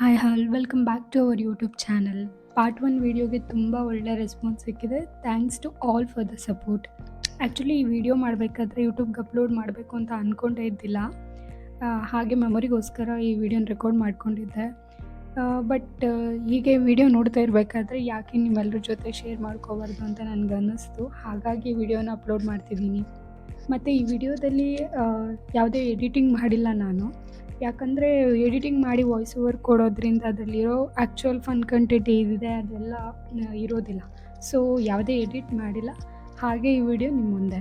Hi all welcome back to our YouTube channel part one ವೀಡಿಯೋಗೆ ತುಂಬ ಒಳ್ಳೆ response ಸಿಕ್ಕಿದೆ. Thanks to all for the support actually ಈ video ಮಾಡಬೇಕಾದ್ರೆ ಯೂಟ್ಯೂಬ್ಗೆ upload ಮಾಡಬೇಕು ಅಂತ ಅಂದ್ಕೊಂಡೇ ಇದ್ದಿಲ್ಲ. ಹಾಗೆ ಮೆಮೊರಿಗೋಸ್ಕರ ಈ ವಿಡಿಯೋನ ರೆಕಾರ್ಡ್ ಮಾಡ್ಕೊಂಡಿದ್ದೆ. ಬಟ್ ಹೀಗೆ ವಿಡಿಯೋ ನೋಡ್ತಾ ಇರಬೇಕಾದ್ರೆ ಯಾಕೆ ನಿಮ್ಮೆಲ್ಲರ ಜೊತೆ ಶೇರ್ ಮಾಡ್ಕೋಬಾರ್ದು ಅಂತ ನನಗೆ ಅನ್ನಿಸ್ತು ಹಾಗಾಗಿ ವಿಡಿಯೋನ ಅಪ್ಲೋಡ್ ಮಾಡ್ತಿದ್ದೀನಿ. ಮತ್ತು ಈ ವಿಡಿಯೋದಲ್ಲಿ ಯಾವುದೇ ಎಡಿಟಿಂಗ್ ಮಾಡಿಲ್ಲ ನಾನು. ಯಾಕಂದರೆ ಎಡಿಟಿಂಗ್ ಮಾಡಿ ವಾಯ್ಸ್ ಓವರ್ ಕೊಡೋದ್ರಿಂದ ಅದರಲ್ಲಿರೋ ಆ್ಯಕ್ಚುಯಲ್ ಫನ್ ಕಂಟೆಂಟ್ ಏನಿದೆ ಅದೆಲ್ಲ ಇರೋದಿಲ್ಲ. ಸೊ ಯಾವುದೇ ಎಡಿಟ್ ಮಾಡಿಲ್ಲ. ಹಾಗೆ ಈ ವಿಡಿಯೋ ನಿಮ್ಮ ಮುಂದೆ.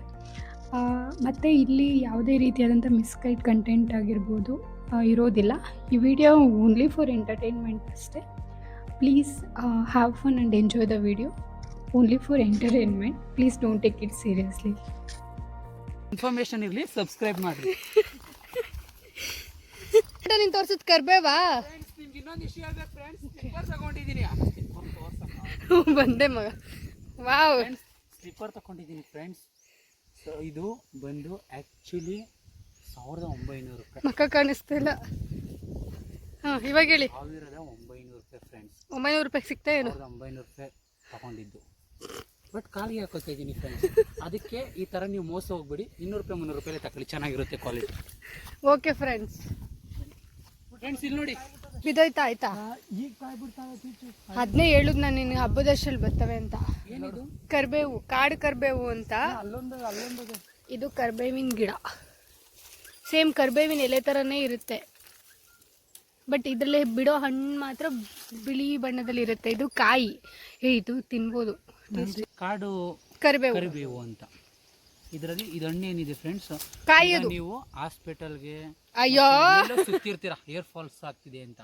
ಮತ್ತು ಇಲ್ಲಿ ಯಾವುದೇ ರೀತಿಯಾದಂಥ ಮಿಸ್ಗೈಡ್ ಕಂಟೆಂಟ್ ಆಗಿರ್ಬೋದು ಇರೋದಿಲ್ಲ. ಈ ವಿಡಿಯೋ ಓನ್ಲಿ ಫಾರ್ ಎಂಟರ್ಟೈನ್ಮೆಂಟ್ ಅಷ್ಟೇ. Please have fun and enjoy the video only for entertainment please don't take it seriously information ಇರಲಿ ಸಬ್ಸ್ಕ್ರೈಬ್ ಮಾಡಿ ನೀನ್ ತೋರ್ಸದ್ ಕರ್ಬೇವಾ? ನಿಮ್ಗೆ ಇನ್ನೊಂದು ಇಶ್ಯೂ ಹೇಳ್ಬೇಕು ಫ್ರೆಂಡ್ಸ್ ಸ್ಲಿಪ್ಪರ್ ತಗೊಂಡಿದ್ದೀನಿ ಬಂದೆ ಮಗ. ವಾವ್ ಫ್ರೆಂಡ್ಸ್ ಸ್ಲಿಪ್ಪರ್ ತಗೊಂಡಿದ್ದೀನಿ ಫ್ರೆಂಡ್ಸ್ ಸೊ ಇದು ಬಂದು ಆ್ಯಕ್ಚುಲಿ ಸಾವಿರದ ಒಂಬೈನೂರು ರೂಪಾಯಿ. ಮಕ್ಕ ಕಾಣಿಸ್ತಿಲ್ಲ ಹಾಂ ಇವಾಗ ಹೇಳಿ. ಸಾವಿರದ ಒಂಬೈನೂರು ರೂಪಾಯಿ ಫ್ರೆಂಡ್ಸ್ ಒಂಬೈನೂರು ರೂಪಾಯಿಗೆ ಸಿಗ್ತಾ ಏನು? ಒಂಬೈನೂರು ರೂಪಾಯಿ ತಗೊಂಡಿದ್ದು. ಬಟ್ ಖಾಲಿ ಹಾಕೋತಾ ಇದ್ದೀನಿ ಫ್ರೆಂಡ್ಸ್ ಅದಕ್ಕೆ ಈ ಥರ ನೀವು ಮೋಸ ಹೋಗ್ಬಿಡಿ. ಇನ್ನೂರು ರೂಪಾಯಿ ಮುನ್ನೂರು ರೂಪಾಯಿ ತಕೊಳ್ಳಿ ಚೆನ್ನಾಗಿರುತ್ತೆ ಕ್ವಾಲಿಟಿ ಓಕೆ ಫ್ರೆಂಡ್ಸ್ ಫ್ರೆಂಡ್ಸ್ ಇಲ್ಲಿ ನೋಡಿ. ಬಿದ್ದೋಯ್ತಾ ಆಯ್ತಾ? ಈಗ ಕಾಯಿ ಬಿಡ್ತಾವೆ ಅದನ್ನೇ ಹೇಳುದು ನಾನು ನಿನಗೆ ಹಬ್ಬದಷ್ಟಲ್ಲಿ ಬರ್ತವೆ ಅಂತ. ಏನಿದು? ಕರ್ಬೇವು ಕಾಡು ಕರ್ಬೇವು ಅಂತ. ಅಲ್ಲೊಂದು ಅಲ್ಲೊಂದು. ಇದು ಕರ್ಬೇವಿನ ಗಿಡ. ಸೇಮ್ ಕರ್ಬೇವಿನ ಎಲೆ ಥರನೇ ಇರುತ್ತೆ. ಬಟ್ ಇದರಲ್ಲಿ ಬಿಡೋ ಹಣ್ಣು ಮಾತ್ರ ಬಿಳಿ ಬಣ್ಣದಲ್ಲಿ ಇರುತ್ತೆ ಇದು ಕಾಯಿ. ಏ ಇದು ತಿನ್ಬೋದು. ಕಾಡು ಕರಿಬೇವು. ಕರಿಬೇವು ಅಂತ. ಇದರಲ್ಲಿ ಇದು ಹಣ್ಣು ಏನಿದೆ ಫ್ರೆಂಡ್ಸ್ ನೀವು ಹಾಸ್ಪಿಟಲ್ಗೆ ಅಯ್ಯೋ. ಸುತ್ತಿರ್ತೀರಾ? ಏರ್ ಫಾಲ್ಸ್ ಆಗ್ತಿದೆ ಅಂತ.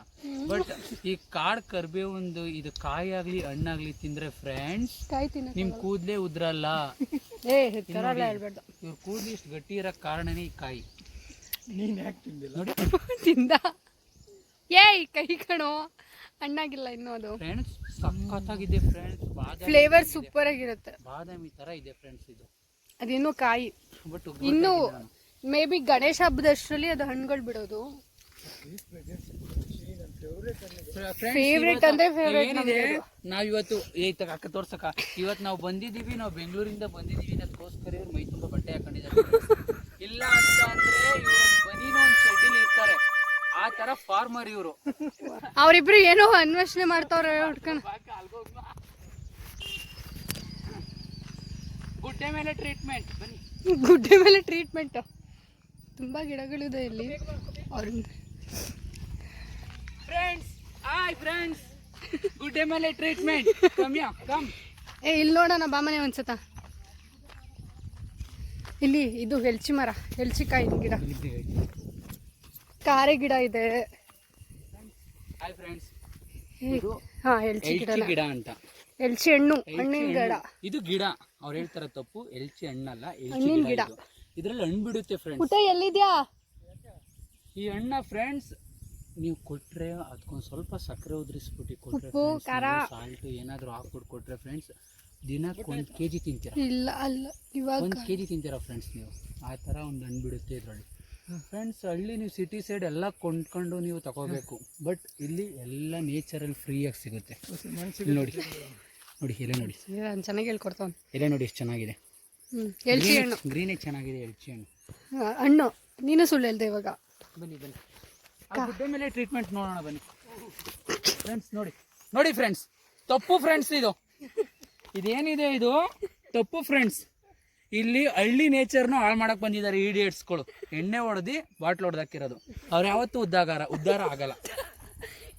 ಬಟ್ ಈ ಕಾಡ್ ಒಂದು ಇದು ಕಾಯಿ ಆಗ್ಲಿ ಹಣ್ಣಾಗ್ಲಿ ತಿಂದ್ರೆ ಫ್ರೆಂಡ್ಸ್ ನಿಮ್ ಕೂದ್ಲೇ ಉದ್ರಲ್ಲ. ಇವ್ರ ಕೂದ್ಲು ಇಷ್ಟು ಗಟ್ಟಿ ಇರೋ ಕಾರಣನೇ ಈ ಕಾಯಿ. ನೋಡಿ. ತಿಂದ? ಏಯ್ ಕೈ ಕಣೋ. ಹಣ್ಣಾಗಿಲ್ಲ ಇನ್ನೂ ಅದು. ಫ್ರೆಂಡ್ಸ್ ಸಖತ್ತಾಗಿದೆ ಫ್ರೆಂಡ್ಸ್ ಬಾದಾಮಿ ಫ್ಲೇವರ್ ಸೂಪರ್ ಆಗಿರುತ್ತೆ ಬಾದಾಮಿ ತರ ಇದೆ ಫ್ರೆಂಡ್ಸ್ ಇದು. ಅದಿನ್ನೂ ಕಾಯಿ. ಬಟ್ ಇನ್ನು ಮೇ ಬಿ ಗಣೇಶ ಹಬ್ಬದಷ್ಟರಲ್ಲಿ ಅದು ಹಣ್ಣುಗಳು ಬಿಡೋದು. Favorite ಅಂದ್ರೆ favorite ಇದೆ. ನಾವ್ ಇವತ್ತು ಏಯ್ತ ಅಕ್ಕ ತೋರ್ಸಕ್ಕ. ಇವತ್ತು ನಾವು ಬಂದಿದೀವಿ ನಾವು ಬೆಂಗಳೂರಿಂದ ಬಂದಿದೀವಿ ಅದಕ್ಕೋಸ್ಕರ ಇವ್ರು ಮೈ ತುಂಬಾ ಬಟ್ಟೆ ಹಾಕೊಂಡಿದ್ದಾರೆ. ಇಲ್ಲ ಅಂತ ಅಂದ್ರೆ ಇವ್ರು ಬನೀನು ಒಂದ್ ಶೆಡ್ಡಿಲ್ ಇರ್ತಾರೆ ಆ ತರ ಫಾರ್ಮರ್ ಇವರು. ಅವರಿಬ್ರು ಏನೋ ಅನ್ವೇಷಣೆ ಮಾಡ್ತಾವ್ರೆ ಹುಡ್ಕೊಂಡು ಗುಡ್ಡೆ ಮೇಲೆ ಟ್ರೀಟ್ಮೆಂಟ್ ಬನ್ನಿ. ಗುಡ್ಡೆ ಮೇಲೆ ಟ್ರೀಟ್ಮೆಂಟ್ ತುಂಬಾ ಗಿಡಗಳಿದೆ ಇಲ್ಲಿ. ಅವ್ರಿಂದ ಫ್ರೆಂಡ್ಸ್ ಹಾಯ್ ಫ್ರೆಂಡ್ಸ್ ಗುಡ್ಡೆ ಮೇಲೆ ಟ್ರೀಟ್ಮೆಂಟ್ ಕಮ್ಯಾ ಕಮ್. ಏ ಇಲ್ಲಿ ನೋಡೋಣ ಬಾಮನೆ ಒಂದ್ಸತ. ಇಲ್ಲಿ ಇದು ಎಲ್ಚಿ ಮರ ಎಲ್ಚಿಕಾಯಿ ಗಿಡ. ಕಾರೆ ಗಿಡ ಇದೆ. ಹಾಯ್ ಫ್ರೆಂಡ್ಸ್ ಇದು ಹಾ ಎಲ್ಚಿ ಗಿಡ ಎಲ್ಚಿ ಗಿಡ ಅಂತ. ಎಲ್ಚಿ ಹಣ್ಣು ಎಲ್ಚಿ ಹಣ್ಣಿನ ಗಿಡ. ಹಣ್ಣು. ಇದು ಗಿಡ. ಅವ್ರು ಹೇಳ್ತಾರ ತಪ್ಪು. ಎಲ್ಚಿ ಹಣ್ಣಲ್ಲ ಎಲ್ಚಿ ಹಣ್ಣಿನ್ ಗಿಡ. ಗಿಡ. ಇದ್ರಲ್ಲಿ ಹಣ್ಣು ಬಿಡುತ್ತೆ ಫ್ರೆಂಡ್ಸ್ ಪುಟ ಎಲ್ಲಿದ್ಯಾ? ಈ ಹಣ್ಣ ಫ್ರೆಂಡ್ಸ್ ನೀವು ಕೊಟ್ರೆ ಅದಕ್ಕೊಂದು ಸ್ವಲ್ಪ ಸಕ್ಕರೆ ಉದ್ರಿಸ್ಬಿಟ್ಟು ಕೊಟ್ರೆ ಉಪ್ಪು, ಖಾರ. ಸಾಲ್ಟ್ ಏನಾದರೂ ಹಾಕ್ಬಿಟ್ಟು ಕೊಟ್ರೆ ಫ್ರೆಂಡ್ಸ್ ದಿನಕ್ಕೆ ಒಂದು ಕೆ ಜಿ ತಿಂತೀರಾ? ಇಲ್ಲ ಅಲ್ಲ. ಇವಾಗ ಒಂದು ಕೆ ಜಿ ತಿಂತೀರಾ ಫ್ರೆಂಡ್ಸ್ ನೀವು? ಆ ಥರ ಒಂದು ಹಣ್ಣು ಬಿಡುತ್ತೆ ಇದರಲ್ಲಿ. ಫ್ರೆಂಡ್ಸ್ ಹಳ್ಳಿ ನೀವು ಸಿಟಿ ಸೈಡ್ ಎಲ್ಲ ಕೊಂಡ್ಕೊಂಡು ನೀವು ತಗೋಬೇಕು. ಬಟ್ ಇಲ್ಲಿ ಎಲ್ಲ ನೇಚರಲ್ಲಿ ಫ್ರೀಯಾಗಿ ಸಿಗುತ್ತೆ. ಇಲ್ಲಿ ನೋಡಿ. ನೋಡಿ ಎಲೆ ನೋಡಿ. ನಾನು ಚೆನ್ನಾಗಿ ಹೇಳ್ಕೊಡ್ತಾವ್ ಎಲೆ ನೋಡಿ ಎಷ್ಟು ಚೆನ್ನಾಗಿದೆ. ಎಲ್ಚಿ ಹಣ್ಣು. ಗ್ರೀನೇ ಚೆನ್ನಾಗಿದೆ ಎಲ್ಚಿ ಹಣ್ಣು. ಹಣ್ಣು. ನೀನು ಸುಳ್ಳು ಹೇಳ್ದೆ ಇವಾಗ. ಬನ್ನಿ ಬನ್ನಿ. ಗುಡ್ಡೆ ಮೇಲೆ ಟ್ರೀಟ್ಮೆಂಟ್ ನೋಡೋಣ ಬನ್ನಿ. ಫ್ರೆಂಡ್ಸ್ ನೋಡಿ. ನೋಡಿ ಫ್ರೆಂಡ್ಸ್ ತಪ್ಪು ಫ್ರೆಂಡ್ಸ್ ಇದು. ಇದೇನಿದೆ ಇದು? ತಪ್ಪು ಫ್ರೆಂಡ್ಸ್ ಇಲ್ಲಿ ಹಳ್ಳಿ ನೇಚರ್ನು ಹಾಳು ಮಾಡಕ್ ಬಂದಿದ್ದಾರೆ ಇಡಿಯಟ್ಸ್ಗಳು ಎಣ್ಣೆ ಹೊಡೆದು ಬಾಟ್ಲ್ ಹೊಡೆದಾಕಿರೋದು. ಅವ್ರು ಯಾವತ್ತೂ ಉದ್ದಾಗಾರ ಉದ್ಧಾರ ಆಗಲ್ಲ.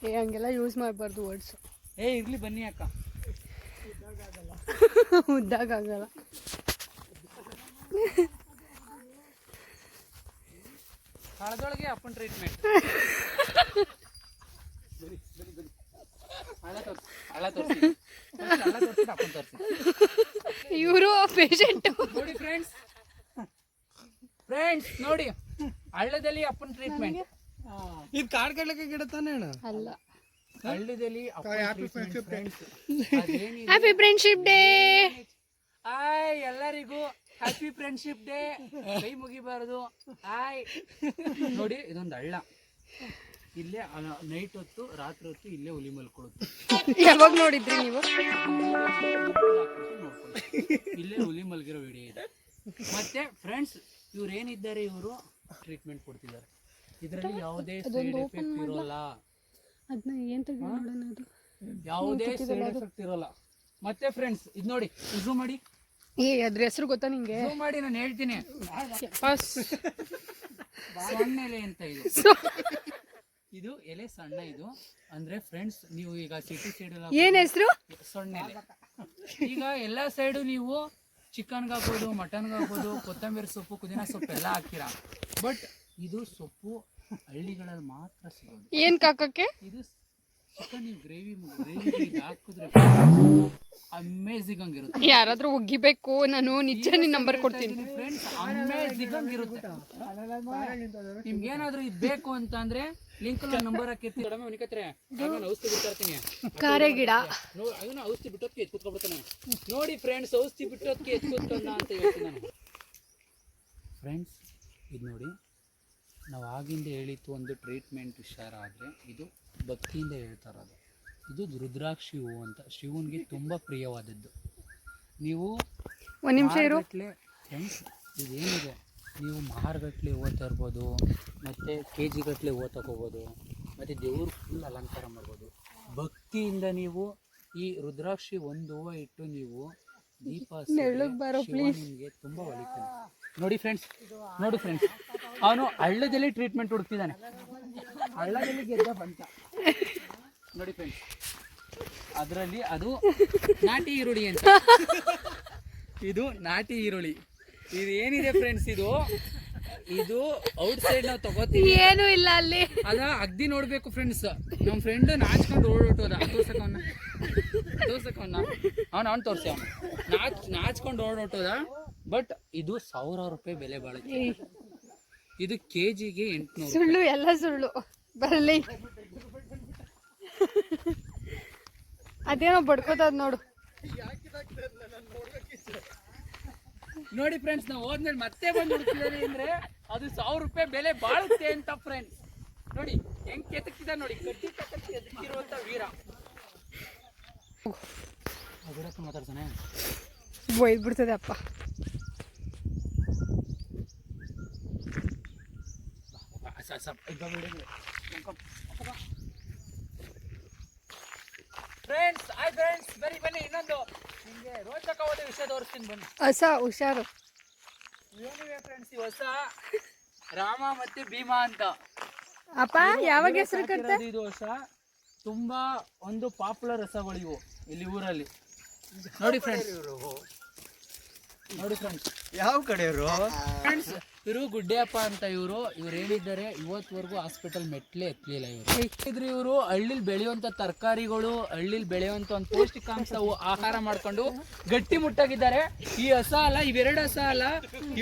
ಏ ಹಂಗೆಲ್ಲ ಯೂಸ್ ಮಾಡಬಾರ್ದು ವರ್ಡ್ಸ್ ಏ ಇರ್ಲಿ ಬನ್ನಿ ಅಕ್ಕ. ಉದ್ದಾಗ ಆಗಲ್ಲ. ಹಳದೊಳಗೆ ಅಪ್ಪನ ಟ್ರೀಟ್ಮೆಂಟ್ ಹಳ ತೋರ್ಸಿ ಹಳ ತೋರಿಸಿ. ಇವರು ಪೇಷಂಟ್ ನೋಡಿ ಫ್ರೆಂಡ್ಸ್ ಫ್ರೆಂಡ್ಸ್ ನೋಡಿ. ಹಳ್ಳದಲ್ಲಿ ಅಪ್ಪನ ಟ್ರೀಟ್ಮೆಂಟ್ ಇದು ಕಾಡ್ ಕಡ್ಲಕ್ಕೆ ಗಿಡ ತಾನೇ ಅಣ್ಣ? ಅಲ್ಲ. ಹಳ್ಳದಲ್ಲಿ friends happy friendship day hi ಎಲ್ಲರಿಗೂ ಹ್ಯಾಪಿ ಫ್ರೆಂಡ್ಶಿಪ್ ಡೇ ಕೈ ಮುಗಿಬಾರದು. ಹಾಯ್ ನೋಡಿ ಇದೊಂದು ಹಳ್ಳ. ಇಲ್ಲೇ ನೈಟ್ ಹೊತ್ತು ರಾತ್ರಿ ಹೊತ್ತು ಇಲ್ಲೇ ಹುಲಿ ಮಲ್ಕೊಳ್ಳುತ್ತೆ. ಯಾವಾಗ ನೋಡಿದ್ರಿ ನೀವು. ಇಲ್ಲೇ ಹುಲಿ ಮಲ್ಗಿರೋ ವಿಡಿಯೋ ಇದೆ. ಮತ್ತೆ ಫ್ರೆಂಡ್ಸ್ ಇವ್ರು ಏನಿದ್ದಾರೆ ಇವರು? ಟ್ರೀಟ್ಮೆಂಟ್ ಕೊಡ್ತಿದ್ದಾರೆ. ಇದರಲ್ಲಿ ಯಾವುದೇ ಸೈಡ್ ಎಫೆಕ್ಟ್ ಇರೋಲ್ಲ. ಅದನ್ನ ಏನ್ ನೋಡೋಣ ಅದು? ಯಾವುದೇ ಸೈಡ್ ಎಫೆಕ್ಟ್ ಇರೋಲ್ಲ. ಮತ್ತೆ ಫ್ರೆಂಡ್ಸ್ ಇದು ನೋಡಿ ಝೂಮ್ ಮಾಡಿ. ಏ ಅದ್ರ ಹೆಸರು ಗೊತ್ತಾ ನಿಂಗೆ? ಝೂಮ್ ಮಾಡಿ ನಾನು ಹೇಳ್ತೀನಿ. ಅಂತ ಇದು. ಇದು ಎಲೆ ಸಣ್ಣ ಇದು. ಅಂದ್ರೆ ಫ್ರೆಂಡ್ಸ್ ನೀವು ಈಗ ಸಿಟಿ ಸೈಡ್ ಏನ್ ಹೆಸರು? ಸಣ್ಣ ಈಗ ಎಲ್ಲಾ ಸೈಡು ನೀವು ಚಿಕನ್ಗಾಗ್ಬೋದು ಮಟನ್ಗಾಗ್ಬೋದು ಕೊತ್ತಂಬರಿ ಸೊಪ್ಪು ಪುದೀನ ಸೊಪ್ಪು ಎಲ್ಲ ಹಾಕ್ತೀರಾ? ಬಟ್ ಇದು ಸೊಪ್ಪು ಹಳ್ಳಿಗಳಲ್ಲಿ ಮಾತ್ರ ಸಿಗೋದು. ಏನ್ ಕಾಕಕ್ಕೆ? ಇದು ಚಿಕನ್ ನೀವು ಗ್ರೇವಿ ಗ್ರೇವಿ ಹಾಕಿದ್ರೆ ಅಮೇಝಿಂಗ್ ಆಗಿರುತ್ತೆ ಯಾರಾದ್ರೂ ಒಗ್ಗಿಬೇಕು ನಾನು ನಿಜ ನಿನ್ ನಂಬರ್ ಕೊಡ್ತೀನಿ. ಫ್ರೆಂಡ್ಸ್ ಅಮೇಝಿಂಗ್ ಆಗಿರುತ್ತೆ ನಿಮ್ಗೆ ಏನಾದ್ರೂ ಇದು ಬೇಕು ಅಂತ ಅಂದ್ರೆ ಲಿಂಕ್ ನಂಬರ್ ಹಾಕಿರ್ತೀನಿ. ಅವನಿಗೆ ನಾನು ಔಷಧಿ ಬಿಡ್ತಾ ಇರ್ತೀನಿ. ಕಾರೆ ಗಿಡ. ಔಷಧಿ ಬಿಟ್ಟೋದಕ್ಕೆ ಎತ್ತು ನೋಡಿ ಫ್ರೆಂಡ್ಸ್ ಔಷಧಿ ಬಿಟ್ಟೋದಕ್ಕೆ ಎತ್ತು ಕೂತ್ಕೊಂಡ ಅಂತ ಹೇಳ್ತೀನಿ ನಾನು. ಫ್ರೆಂಡ್ಸ್ ಇದು ನೋಡಿ. ನಾವು ಆಗಿಂದ ಹೇಳಿತ್ತು ಒಂದು ಟ್ರೀಟ್ಮೆಂಟ್ ಹುಷಾರಾದರೆ ಆದರೆ ಇದು ಭಕ್ತಿಯಿಂದ ಹೇಳ್ತಾ ಇರೋದು. ಇದು ರುದ್ರಾಕ್ಷಿ ಹೂವು ಅಂತ. ಶಿವನಿಗೆ ತುಂಬ ಪ್ರಿಯವಾದದ್ದು. ನೀವು ಒಂದು ನಿಮಿಷ ಇರು. ಫ್ರೆಂಡ್ಸ್ ಇದೇನಿದೆ? ನೀವು ಮಾರುಗಟ್ಲೆ ಹೂವು ತರ್ಬೋದು ಮತ್ತು ಕೆ ಜಿ ಗಟ್ಟಲೆ ಹೂವು ತಗೋಬೋದು ಮತ್ತು ದೇವ್ರ ಫುಲ್ ಅಲಂಕಾರ ಮಾಡ್ಬೋದು. ಭಕ್ತಿಯಿಂದ ನೀವು ಈ ರುದ್ರಾಕ್ಷಿ ಒಂದು ಹೂವು ಇಟ್ಟು ನೀವು ದೀಪ ನಿಮಗೆ ತುಂಬ ಒಲಿತಾನೆ. ನೋಡಿ ಫ್ರೆಂಡ್ಸ್ ನೋಡಿ ಫ್ರೆಂಡ್ಸ್ ಅವನು ಹಳ್ಳದಲ್ಲಿ ಟ್ರೀಟ್ಮೆಂಟ್ ಹುಡುಕ್ತಿದ್ದಾನೆ. ಹಳ್ಳದಲ್ಲಿ ಗೆದ್ದ ಬಂತ ನೋಡಿ ಫ್ರೆಂಡ್ಸ್ ಅದರಲ್ಲಿ ಅದು ನಾಟಿ ಈರುಳ್ಳಿ ಅಂತ. ಇದು ನಾಟಿ ಈರುಳ್ಳಿ. ಇದು ಏನಿದೆ ಫ್ರೆಂಡ್ಸ್ ಇದು? ಇದು ಔಟ್ ಸೈಡ್ ನಾವು ತಗೋತೀವಿ. ಏನು ಇಲ್ಲ ಅಲ್ಲಿ. ಅದ ಅಗ್ದಿ ನೋಡ್ಬೇಕು ಫ್ರೆಂಡ್ಸ್. ನಮ್ಮ ಫ್ರೆಂಡ್ ನಾಚ್ಕೊಂಡು ಓಡೋಟೋದ ತೋರ್ಸಕವನ್ನ ತೋರ್ಸಕವನ್ನ ಅವ್ನ. ಅವ್ನು. ತೋರ್ಸಿ ಅವನು. ನಾಚ್ ನಾಚ್ಕೊಂಡು ಓಡೋಟೋದ ಬಟ್ ಇದು ಸಾವಿರಾರು ರೂಪಾಯಿ ಬೆಲೆ ಬಾಳುತ್ತೆ ಇದು ಕೆ ಜಿಗೆ ಎಂಟುನೂರು ಸುಳ್ಳು ಎಲ್ಲ ಸುಳ್ಳು. ಬರಲಿ. ಅದೇನೋ ಬಡ್ಕೋತದ್ ನೋಡು. ನೋಡಿ ಫ್ರೆಂಡ್ಸ್ ನಾವು ಹೋದ್ಮೇಲೆ ಮತ್ತೆ ಬಂದು ಅಂದ್ರೆ ಅದು ಸಾವಿರ ರೂಪಾಯಿ ಬೆಲೆ ಬಾಳುತ್ತೆ ಅಂತ ಫ್ರೆಂಡ್ಸ್ ನೋಡಿ ಹೆಂಗ್ ಕೆತಕ್ತಿದ ನೋಡಿ ಕಟ್ಟಿ ಕಟ್ಟಿ ಎದಕ್ಕಿರುವಂತ ವೀರ. ಮಾತಾಡ್ತಾನೆ ಒಯ್ದು ಬಿಡ್ತದೆ ಅಪ್ಪ ಫ್ರೆಂಡ್ಸ್ ಹಾಯ್ ಫ್ರೆಂಡ್ಸ್ ಬನ್ನಿ ಬನ್ನಿ ಇನ್ನೊಂದು. ನಿಮಗೆ ರೋಚಕವಾದ ವಿಷಯ ತೋರಿಸ್ತೀನಿ ಬನ್ನಿ. ಹೊಸ ಹುಷಾರು. ಏನಿವೆ ಫ್ರೆಂಡ್ಸ್ ಈ ಹೊಸ? ರಾಮ ಮತ್ತೆ ಭೀಮಾ ಅಂತ. ಅಪ್ಪ ಯಾವಾಗ ಹೆಸರು ಇದು ಹೊಸ? ತುಂಬಾ ಒಂದು ಪಾಪ್ಯುಲರ್ ರಸಗಳು ಇವು ಇಲ್ಲಿ ಊರಲ್ಲಿ. ನೋಡಿ ಫ್ರೆಂಡ್ಸ್ ನೋಡಿ ಫ್ರೆಂಡ್ಸ್ ಯಾವ ಕಡೆಯವರು? ಫ್ರೆಂಡ್ಸ್ ಇವರು ಗುಡ್ಡೆಯಪ್ಪ ಅಂತ ಇವರು. ಇವ್ರು ಹೇಳಿದ್ದಾರೆ ಇವತ್ವರೆಗೂ ಹಾಸ್ಪಿಟಲ್ ಮೆಟ್ಲೇ ಎತ್ತಲಿಲ್ಲ ಇವರು. ಇದ್ರೆ ಇವರು ಹಳ್ಳಿಲಿ ಬೆಳೆಯುವಂತ ತರಕಾರಿಗಳು ಹಳ್ಳಿಲಿ ಬೆಳೆಯುವಂತ ಒಂದು ಪೌಷ್ಟಿಕಾಂಶ ಅವು ಆಹಾರ ಮಾಡ್ಕೊಂಡು ಗಟ್ಟಿ ಮುಟ್ಟಾಗಿದ್ದಾರೆ. ಈ ಹಸ ಅಲ್ಲ ಇವೆರಡು ಹಸ ಅಲ್ಲ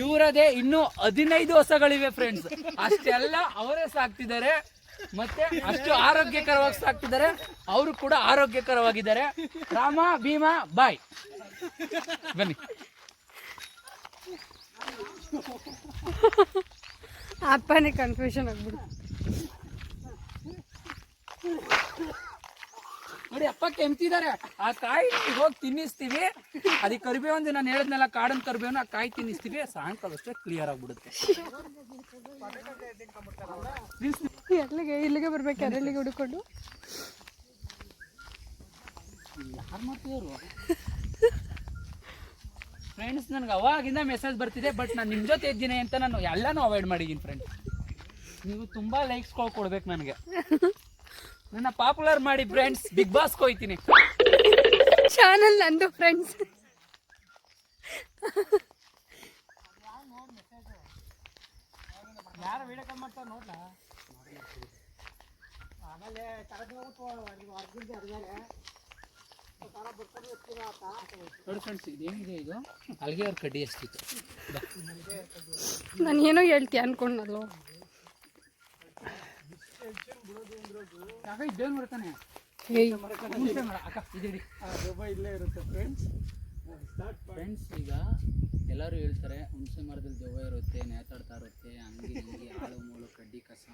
ಇವರದೇ ಇನ್ನೂ ಹದಿನೈದು ಹೊಸಗಳಿವೆ ಫ್ರೆಂಡ್ಸ್ ಅಷ್ಟೆಲ್ಲ ಅವರೇ ಸಾಕ್ತಿದ್ದಾರೆ. ಮತ್ತೆ ಅಷ್ಟು ಆರೋಗ್ಯಕರವಾಗಿ ಸಾಕ್ತಿದ್ದಾರೆ. ಅವರು ಕೂಡ ಆರೋಗ್ಯಕರವಾಗಿದ್ದಾರೆ. ರಾಮ ಭೀಮಾ ಬಾಯ್. ಬನ್ನಿ. ಅಪ್ಪನೇ ಕನ್ಫ್ಯೂಷನ್ ಆಗ್ಬಿಡು ನೋಡಿ ಅಪ್ಪ ಕೆಮ್ತಿದ್ದಾರೆ ಆ ಕಾಯಿ ಹೋಗಿ ತಿನ್ನಿಸ್ತೀವಿ. ಅದಕ್ಕೆ ಕರಿಬೇವು ನಾನು ಹೇಳಿದ್ನಲ್ಲ ಕಾಡನ್ ಕರಿಬೇವನ್ನ ಆ ಕಾಯಿ ತಿನ್ನಿಸ್ತೀವಿ. ಸಾಯಂಕಾಲ ಅಷ್ಟೇ ಕ್ಲಿಯರ್ ಆಗ್ಬಿಡುತ್ತೆ. ಎಲ್ಲಿಗೆ ಇಲ್ಲಿಗೆ ಬರ್ಬೇಕು ಅಲ್ಲಿಗೆ ಹುಡುಕೊಂಡು? ಯಾರು ಮಾಡ್ತಿದ್ರು ಫ್ರೆಂಡ್ಸ್ ನನಗೆ ಅವಾಗಿಂದ ಮೆಸೇಜ್ ಬರ್ತಿದೆ ಬಟ್ ನಾನು ನಿಮ್ಮ ಜೊತೆ ಇದ್ದೀನಿ ಅಂತ ನಾನು ಎಲ್ಲನೂ ಅವಾಯ್ಡ್ ಮಾಡಿದ್ದೀನಿ ಫ್ರೆಂಡ್ಸ್ ನೀವು ತುಂಬ ಲೈಕ್ಸ್ ಕೊಡ್ಬೇಕು ನನಗೆ. ನನ್ನ ಪಾಪ್ಯುಲರ್ ಮಾಡಿ ಫ್ರೆಂಡ್ಸ್ ಬಿಗ್ ಬಾಸ್ ಹೋಯ್ತೀನಿ. ಚಾನಲ್ ನಂದು ಫ್ರೆಂಡ್ಸ್ ಯಾರು ವಿಡಿಯೋ ಕಾಲ್ ಮಾಡ್ತಾರೆ ನೋಡ್ಲಾ? ನೋಡಿ ಫ್ರೆಂಡ್ಸ್ ಇದೇನಿದೆ ಇದು ಅಲ್ಲಿಗೆ ಅವ್ರ ಕಡ್ಡಿ ಅಷ್ಟಿತ್ತು ನಾನು ಏನೋ ಹೇಳ್ತೀಯ ಅನ್ಕೊಂಡಲ್ಲೋ. ಇದ್ದೇನು ಮಾಡ್ತಾನೆ ಇಲ್ಲೇ ಇರುತ್ತೆ ಫ್ರೆಂಡ್ಸ್ ಫ್ರೆಂಡ್ಸ್ ಈಗ ಎಲ್ಲರೂ ಹೇಳ್ತಾರೆ, ಹುಣಸೆ ಮರದಲ್ಲಿ ದೆವ್ವ ಇರುತ್ತೆ, ನೇತಾಡ್ತಾ ಇರುತ್ತೆ ಹಂಗೆ ಹಿಂಗೆ ಹಾಳು ಮೂಳು, ಕಡ್ಡಿ, ಕಸ.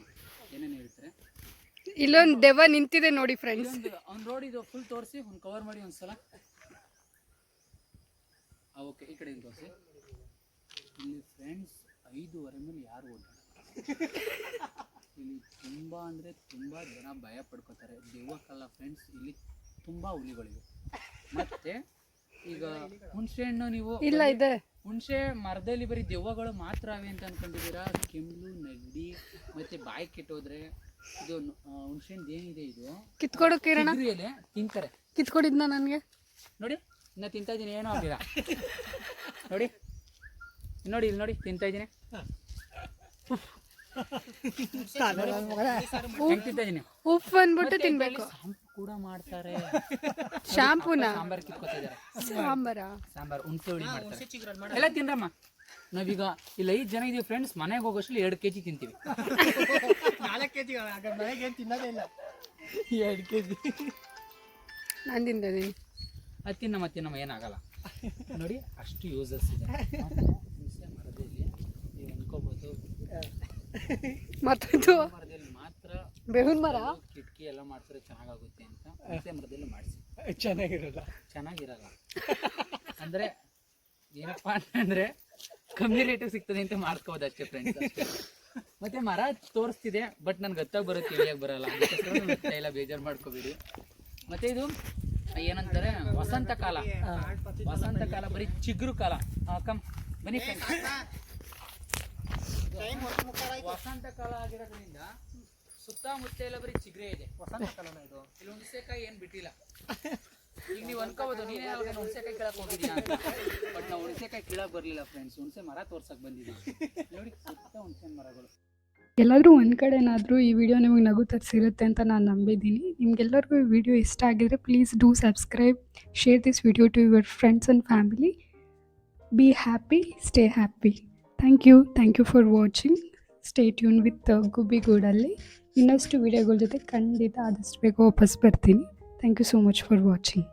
ಏನೇನು ಹೇಳ್ತಾರೆ? ಇಲ್ಲೊಂದು ದೆವ್ವ ನಿಂತಿದೆ ನೋಡಿ ಫ್ರೆಂಡ್ಸ್ ಅವ್ನ ರೋಡ್ ಇದು ಫುಲ್ ತೋರಿಸಿ ಒಂದು ಕವರ್ ಮಾಡಿ ಒಂದ್ಸಲ. ಓಕೆ ಈ ಕಡೆ ತೋರಿಸಿ. ಇಲ್ಲಿ ಫ್ರೆಂಡ್ಸ್ ಐದೂವರೆ ಮೇಲೆ ಯಾರು ಓಡಾಡ ಇಲ್ಲಿ ತುಂಬ ಅಂದರೆ ತುಂಬ ಜನ ಭಯ ಪಡ್ಕೋತಾರೆ. ದೆವ್ವಕ್ಕಲ್ಲ ಫ್ರೆಂಡ್ಸ್ ಇಲ್ಲಿ ತುಂಬ ಹುಲಿಗಳಿವೆ. ಮತ್ತೆ ಈಗ ಹುಣಸೆ ಹಣ್ಣು ನೀವು ಇಲ್ಲ ಇದೆ. ಹುಣಸೆ ಮರದಲ್ಲಿ ಬರೀ ದೆವ್ವಗಳು ಮಾತ್ರ ಅವೆ ಅಂತ ಅನ್ಕೊಂಡಿದ್ದೀರಾ? ಕೆಮ್ಮು ನೆಗಡಿ ಮತ್ತೆ ಬಾಯಿ ಕೆಟ್ಟೋದ್ರೆ ಇದು ಆ, ಏನಿದೆ ಇದು? ಕಿತ್ಕೊಡು ಕಿರಣ. ಎಲೆ ತಿಂತಾರೆ. ಕಿತ್ಕೊಡಿದ್ನ ನನಗೆ. ನೋಡಿ ಇನ್ನ ತಿಂತಾ ಇದ್ದೀನಿ ಏನೂ ಆಗಿಲ್ಲ ನೋಡಿ ನೋಡಿ ಇಲ್ಲಿ ನೋಡಿ ತಿಂತಾ ಇದ್ದೀನಿ. ಹೆಂಗ್ ತಿಂತಾ ಇದೀನಿ ಉಪ್ಪು ಅಂದ್ಬಿಟ್ಟು ತಿನ್ಬೇಕು. ಕೂಡ ಮಾಡ್ತಾರೆ. ಶಾಂಪೂನ? ಸಾಂಬಾರ್ ಕಿತ್ಕೊತಾ ಇದಾರೆ ಸಾಂಬಾರ? ಸಾಂಬಾರ್ ಹುಣಸೆ ಹುಳಿ ಮಾಡ್ತಾರೆ. ಎಲ್ಲ ತಿನ್ರಮ್ಮ ನಾವೀಗ ಇಲ್ಲಿ ಐದು ಜನ ಇದೀವಿ ಫ್ರೆಂಡ್ಸ್ ಮನೆಗೆ ಹೋಗೋಷ್ಟು ಎರಡು ಕೆಜಿ ತಿಂತೀವಿ. ನಾಲ್ಕು ಕೆ ಜಿ ಮನೆಗೆ ಏನು ತಿನ್ನೋದೇ ಇಲ್ಲ. ಎರಡು ಕೆ ಜಿ ನಾನು ತಿಂದಿದ್ದೀನಿ ಅದು ತಿನ್ನಮ್ಮ ತಿನ್ನಮ್ಮ ಏನಾಗಲ್ಲ. ನೋಡಿ ಅಷ್ಟು ಯೂಸಸ್ ಇದೆ. ಅನ್ಕೋಬೋದು ಮತ್ತದು. ಮರದಲ್ಲಿ ಮಾತ್ರ ಬೇವಿನ ಮರ? ಕಿಟಕಿ ಎಲ್ಲ ಮಾಡ್ತಾರೆ ಚೆನ್ನಾಗಾಗುತ್ತೆ ಅಂತ ಹುಣಸೆ ಮರದಲ್ಲಿ ಮಾಡಿಸಿ. ಚೆನ್ನಾಗಿರಲ್ಲ. ಚೆನ್ನಾಗಿರಲ್ಲ. ಅಂದ್ರೆ ಏನಪ್ಪಾ ಅಂತಂದರೆ ಕಮ್ಮಿ ರೇಟಿಗೆ ಸಿಗ್ತದೆ ಅಂತ ಮಾಡ್ಕೋಬೋದು ಅಷ್ಟೇ ಫ್ರೆಂಡ್ಸ್ ಮತ್ತೆ ಮರ ತೋರಿಸ್ತಿದೆ ಬಟ್ ನನ್ಗೆ ಗೊತ್ತಾಗ ಬರುತ್ತೆ ತಿಳಿಯಾಗಿ ಬರಲ್ಲ. ಎಲ್ಲ ಬೇಜಾರು ಮಾಡ್ಕೋಬೇಡಿ. ಮತ್ತೆ ಇದು, ಏನಂತಾರೆ, ವಸಂತ ಕಾಲ. ವಸಂತ ಕಾಲ, ಬರೀ ಚಿಗುರು ಕಾಲ. ಕಮ್ ಬನ್ನಿ. ವಸಂತ ಕಾಲ ಆಗಿರೋದ್ರಿಂದ ಸುತ್ತಮುತ್ತ ಎಲ್ಲ ಬರೀ ಚಿಗ್ರೆ ಇದೆ. ವಸಂತ ಕಾಲನ ಇದು. ಇಲ್ಲಿ ಸೇಕಾಯಿ ಏನ್ ಬಿಟ್ಟಿಲ್ಲ. ಈಗ ನೀವು ಅನ್ಕೋಬೋದು ನೀನೇ ಹುಣಸೆಕಾಯಿ ಕೀಳಕ್ ಹೋಗಿದ್ಯಾ ಅಂತ. ಬಟ್ ನಾವು ಹುಣಸೆಕಾಯಿ ಕೀಳಕ್ ಬರ್ಲಿಲ್ಲ ಫ್ರೆಂಡ್ಸ್ ಹುಣಸೆ ಮರ ಬಂದಿದ್ದೀವಿ ನೋಡಿ ಸುತ್ತ ಹುಣಸೆ ಮರಗಳು. ಎಲ್ಲಾದರೂ ಒಂದು ಕಡೆನಾದರೂ ಈ ವಿಡಿಯೋ ನಿಮಗೆ ನಗು ತರಿಸಿರುತ್ತೆ ಅಂತ ನಾನು ನಂಬಿದ್ದೀನಿ. ನಿಮಗೆಲ್ಲರಿಗೂ ಈ ವಿಡಿಯೋ ಇಷ್ಟ ಆಗಿದ್ರೆ please do subscribe share this video to your friends and family be happy stay happy thank you thank you for watching stay tune with ಗುಬ್ಬಿಗೂಡಲ್ಲಿ ಇನ್ನಷ್ಟು ವಿಡಿಯೋಗಳ ಜೊತೆ ಖಂಡಿತ ಆದಷ್ಟು ಬೇಗ ವಾಪಸ್ ಬರ್ತೀನಿ. Thank you so much for watching